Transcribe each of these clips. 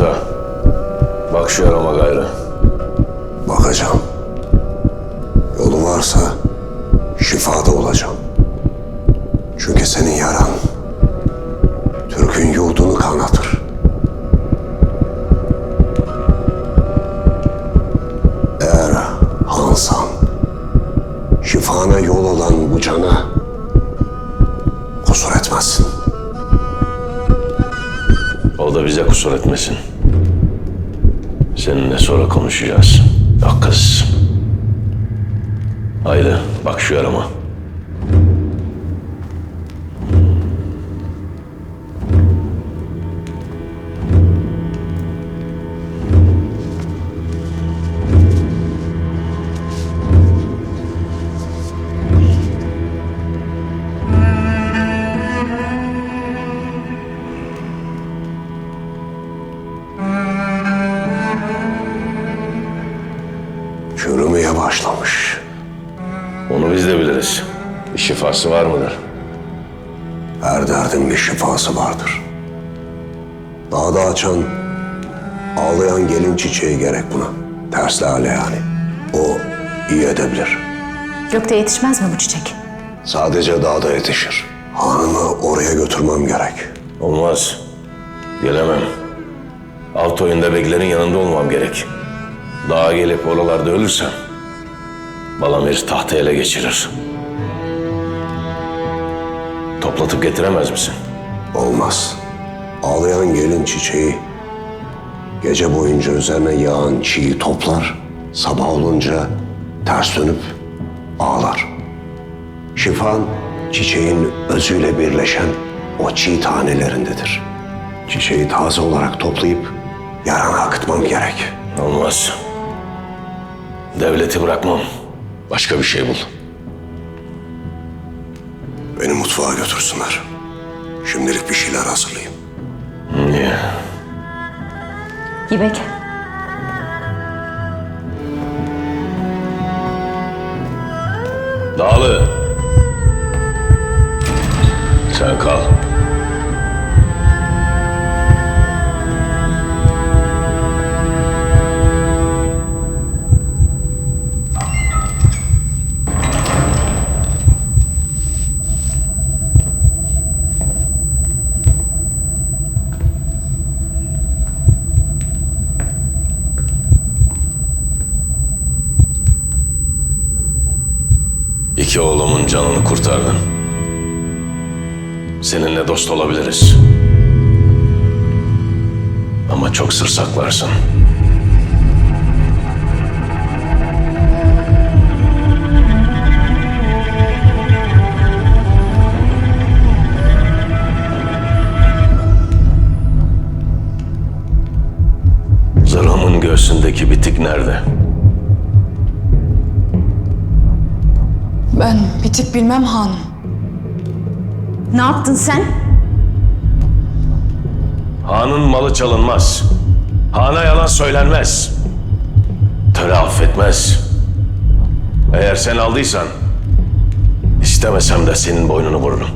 Ağa. Bak şu yarama gayrı. Bakacağım. Yolu varsa şifada olacağım. Çünkü senin yaran Türk'ün yurdunu kanatır. Eğer Hansan şifana yol olan bu cana kusur etmezsin. O da bize kusur etmesin. Seninle sonra konuşacağız. Yok kız. Haydi bak şu yarama. Çürümeye başlamış. Onu biz de biliriz. Bir şifası var mıdır? Her derdin bir şifası vardır. Dağda açan, ağlayan gelin çiçeği gerek buna. Ters lale yani. O iyi edebilir. Gökte yetişmez mi bu çiçek? Sadece dağda yetişir. Hanımı oraya götürmem gerek. Olmaz. Gelemem. Alt oyunda beklerin yanında olmam gerek. Dağa gelip oralarda ölürsem... Balamir tahtı ele geçirir. Toplatıp getiremez misin? Olmaz. Ağlayan gelin çiçeği gece boyunca üzerine yağan çiği toplar, sabah olunca ters dönüp ağlar. Şifan çiçeğin özüyle birleşen o çiğ tanelerindedir. Çiçeği taze olarak toplayıp yarana akıtmam gerek. Olmaz. Devleti bırakmam. Başka bir şey bul. Beni mutfağa götürsünler. Şimdilik bir şeyler hazırlayayım. Niye? Gibek. Dağlı. Sen kal. İki oğlumun canını kurtardın. Seninle dost olabiliriz. Ama çok sır saklarsın. Ben bitik bilmem hanım. Ne yaptın sen? Hanın malı çalınmaz. Hana yalan söylenmez. Töre affetmez. Eğer sen aldıysan, istemesem de senin boynunu vururum.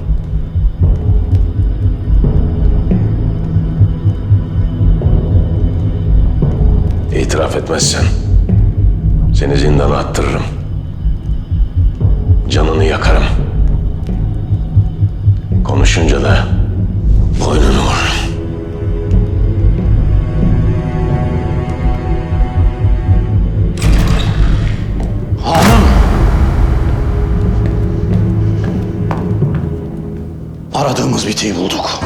İtiraf etmezsen, seni zindana attırırım. Canını yakarım. Konuşunca da boynunu vururum. Hanım! Aradığımız bitiği bulduk.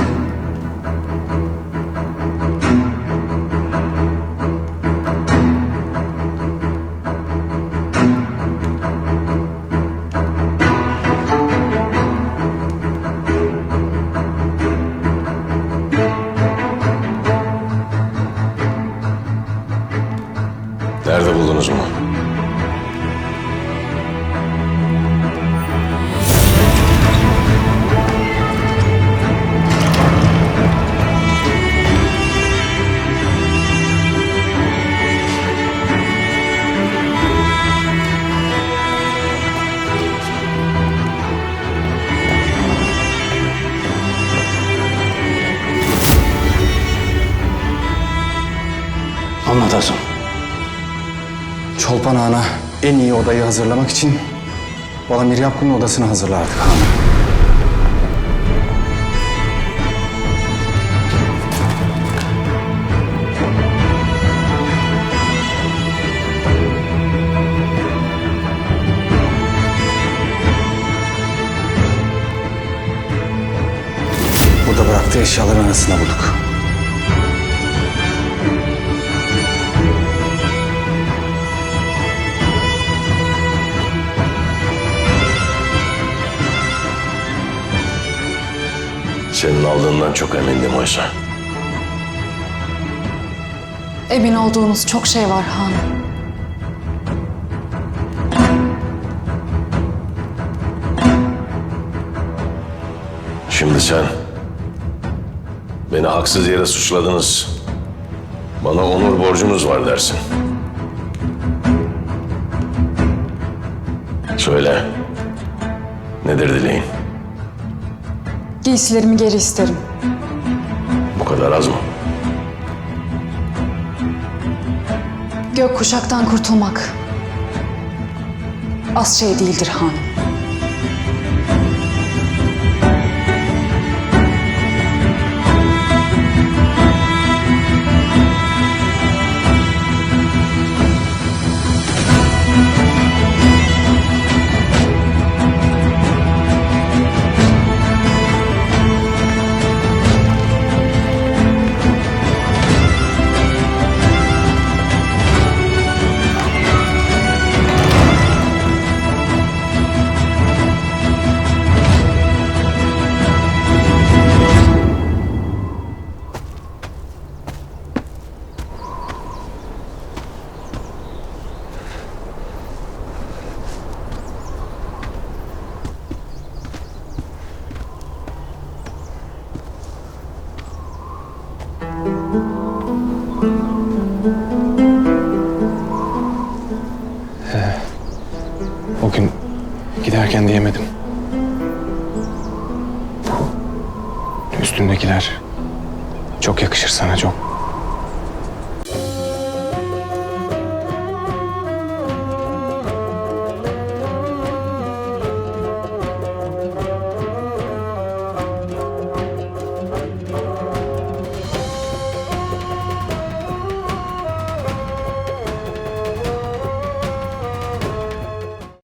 buldunuz mu? Anlatasın. Çolpan Ağa'na en iyi odayı hazırlamak için Balamir Yapkun'un odasını hazırlardık hanım. Burada bıraktığı eşyaların arasında bulduk. Senin aldığından çok emindim oysa. Emin olduğunuz çok şey var hanım. Şimdi sen beni haksız yere suçladınız. Bana onur borcunuz var dersin. Söyle. Nedir dileğin? Giysilerimi geri isterim. Bu kadar az mı? Gök kuşaktan kurtulmak az şey değildir hanım. O gün giderken diyemedim. Üstündekiler çok yakışır sana çok.